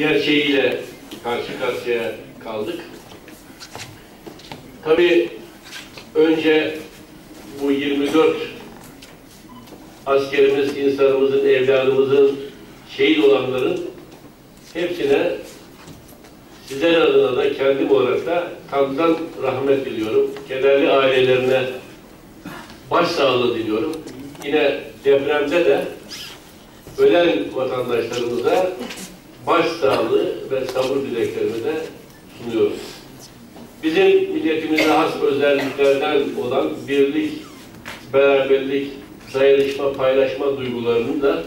gerçeğiyle karşı karşıya kaldık. Tabii önce bu 24 askerimiz, insanımızın, evladımızın, şehit olanların hepsine sizler adına da kendim olarak da kandan rahmet diliyorum. Kederli ailelerine başsağlığı diliyorum. Yine depremde de ölen vatandaşlarımıza başsağlığı ve sabır dileklerimi de sunuyorum. Bizim milletimize has özelliklerden olan birlik, beraberlik, dayanışma, paylaşma duygularının da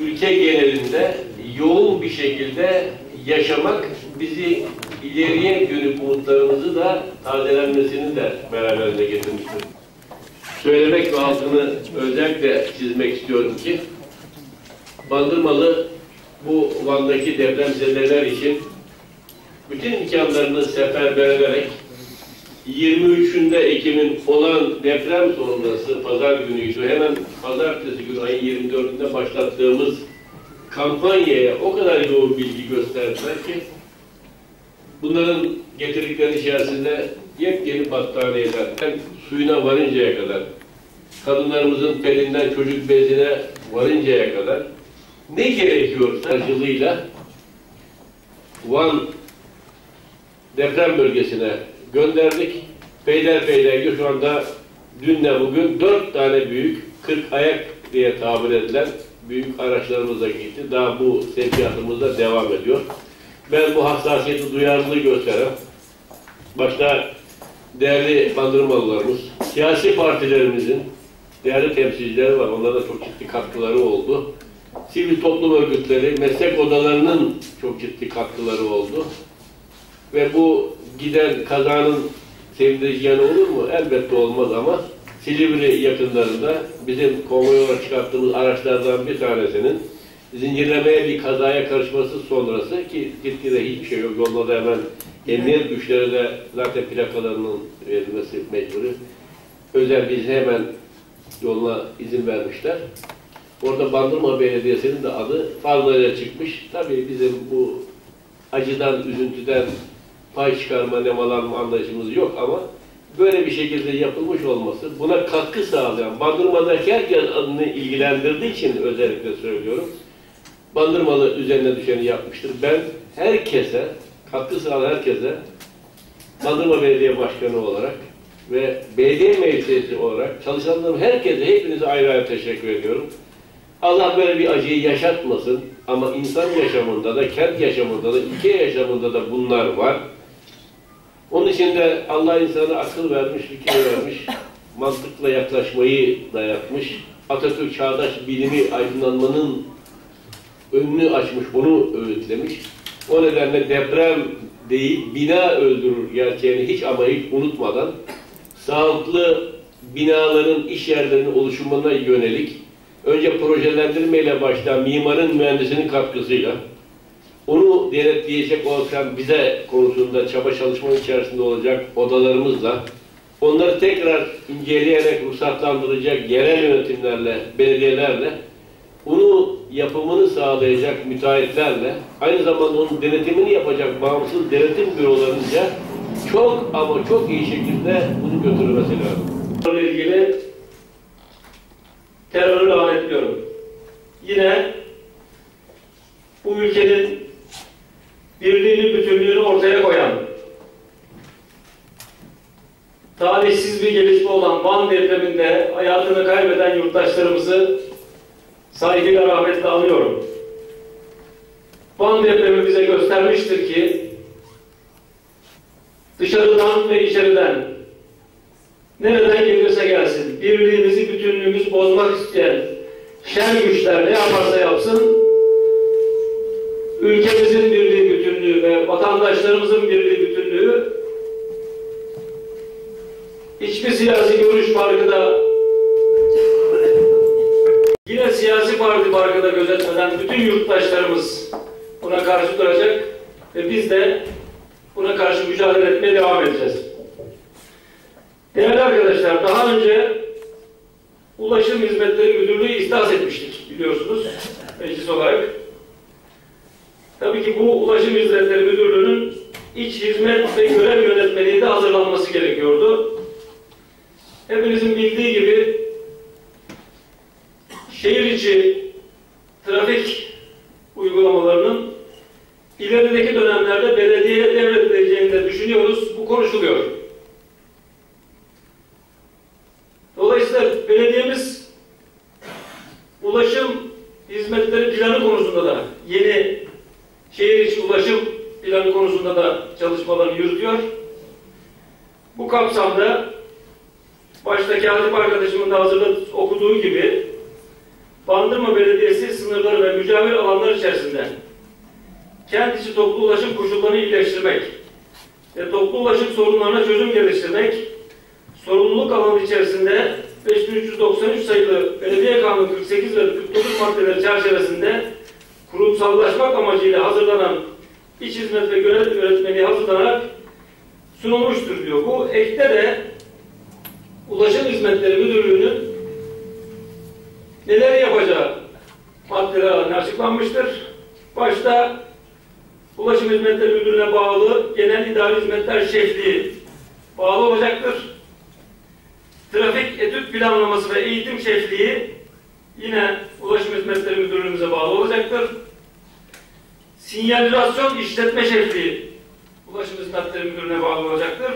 ülke genelinde yoğun bir şekilde yaşamak bizi ileriye dönük umutlarımızı da tazelenmesini de beraberinde getirmiştir. Söylemek ve altını özellikle çizmek istiyorum ki Bandırmalı bu Van'daki depremzedeler için bütün imkanlarını seferber ederek 23'ünde Ekim'in olan deprem sonrası pazar günüydü. Hemen pazartesi günü ayın 24'ünde başlattığımız kampanyaya o kadar yoğun bilgi gösterdiler ki bunların getirdikleri içerisinde yepyeni battaniyeler, hem suyuna varıncaya kadar, kadınlarımızın pelinden çocuk bezine varıncaya kadar ne gerekiyorsa aracılığıyla Van deprem bölgesine gönderdik. Peyderpey'de şu anda dünle bugün dört tane büyük 40 ayak diye tabir edilen büyük araçlarımız da gitti. Daha bu sevkiyatımız da devam ediyor. Ben bu hassasiyeti, duyarlılığı gösteren başta değerli bandırmalılarımız, siyasi partilerimizin değerli temsilcileri var. Onlara da çok ciddi katkıları oldu. Sivil toplum örgütleri, meslek odalarının çok ciddi katkıları oldu. Ve bu giden kazanın yanı olur mu? Elbette olmaz ama Silivri yakınlarında bizim konvoy olarak çıkarttığımız araçlardan bir tanesinin zincirlemeye bir kazaya karışması sonrası ki gitgide hiçbir şey yok. Yolda da hemen emniyet güçleri de zaten plakalarının verilmesi mecburi. Özel bize hemen yoluna izin vermişler. Orada Bandırma Belediyesi'nin de adı fazlayla çıkmış. Tabii bizim bu acıdan, üzüntüden pay çıkarma, nemalanma anlayışımız yok ama böyle bir şekilde yapılmış olması, buna katkı sağlayan, Bandırma'daki herkes adını ilgilendirdiği için özellikle söylüyorum. Bandırmalı üzerine düşeni yapmıştır. Ben herkese, katkı sağlayan herkese Bandırma Belediye Başkanı olarak ve belediye meclisi olarak çalışanlarım herkese, hepinize ayrı ayrı teşekkür ediyorum. Allah böyle bir acıyı yaşatmasın ama insan yaşamında da, kent yaşamında da, ülke yaşamında da bunlar var. Onun için de Allah insana akıl vermiş, fikir vermiş, mantıkla yaklaşmayı dayatmış. Atatürk çağdaş bilimi aydınlanmanın önünü açmış, onu öğütlemiş. O nedenle deprem değil, bina öldürür gerçeğini hiç ama hiç unutmadan sağlıklı binaların, iş yerlerinin oluşumuna yönelik önce projelendirmeyle başlayan mimarın, mühendisinin katkısıyla onu denetleyecek olsan bize konusunda çaba çalışmanın içerisinde olacak odalarımızla onları tekrar inceleyerek ruhsatlandıracak yerel yönetimlerle, belediyelerle bunu yapımını sağlayacak müteahhitlerle aynı zamanda onun denetimini yapacak bağımsız denetim bürolarınca çok ama çok iyi şekilde bunu götürmesi lazım. Bununla ilgili terörü lanetliyorum. Yine bu ülkenin birliğini, bütünlüğünü ortaya koyan, talihsiz bir gelişme olan Van depreminde hayatını kaybeden yurttaşlarımızı saygıyla rahmetle anıyorum. Van depremi bize göstermiştir ki dışarıdan ve içeriden nereden gelirse gelsin birliğimizi, bütünlüğümüzü bozmak isteyen şer güçler ne yaparsa yapsın ülkemizin birliği, bütünlüğü ve vatandaşlarımızın birliği, bütünlüğü hiçbir siyasi görüş farkı da yine siyasi parti farkı da gözetmeden bütün yurttaşlarımız buna karşı duracak ve biz de buna karşı mücadele etmeye devam edeceğiz. Değerli arkadaşlar, daha önce Ulaşım Hizmetleri Müdürlüğü ihdas etmiştik biliyorsunuz meclis olarak. Tabii ki bu Ulaşım Hizmetleri Müdürlüğü'nün iç hizmet ve görev yönetmeliği de hazırlanması gerekiyordu. Hepinizin bildiği gibi şehir içi trafik uygulamalarının ilerideki dönemlerde belediyeye devredileceğini de düşünüyoruz. Bu konuşuluyor. Dolayısıyla belediyemiz ulaşım hizmetleri planı konusunda da yeni ulaşım planı konusunda da çalışmalarını yürütüyor. Bu kapsamda baştaki Hatip arkadaşımın da hazırladığı okuduğu gibi Bandırma Belediyesi sınırları ve mücavir alanlar içerisinde kent içi toplu ulaşım koşullarını iyileştirmek ve toplu ulaşım sorunlarına çözüm geliştirmek, sorumluluk alanı içerisinde 5393 sayılı Belediye Kanunu 48 ve 49 maddeleri çerçevesinde kurumsallaşmak amacıyla hazırlanan iç hizmet ve görev yönetmeliği hazırlanarak sunulmuştur diyor. Bu ekte de Ulaşım Hizmetleri Müdürlüğü'nün neler yapacağı maddeler açıklanmıştır. Başta Ulaşım Hizmetleri Müdürlüğü'ne bağlı Genel İdari Hizmetler Şefliği bağlı olacaktır. Trafik etüt planlaması ve eğitim şefliği yine Ulaşım Hizmetleri Müdürlüğümüze bağlı olacaktır. Sinyalizasyon işletme şefliği Ulaşım Hizmetleri Müdürlüğü'ne bağlı olacaktır.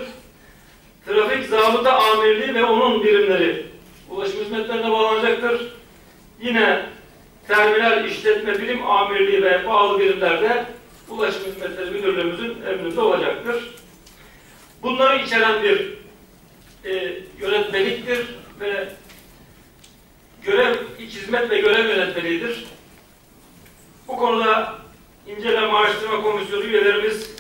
Trafik Zabıta Amirliği ve onun birimleri Ulaşım Hizmetlerine bağlanacaktır. Yine Terminal İşletme Birim Amirliği ve bağlı birimlerde Ulaşım Hizmetleri Müdürlüğümüzün emrinde olacaktır. Bunları içeren bir e, yönetmeliktir ve görev, iç hizmet ve görev yönetmeliğidir. Bu konuda İnceleme Araştırma Komisyonu üyelerimiz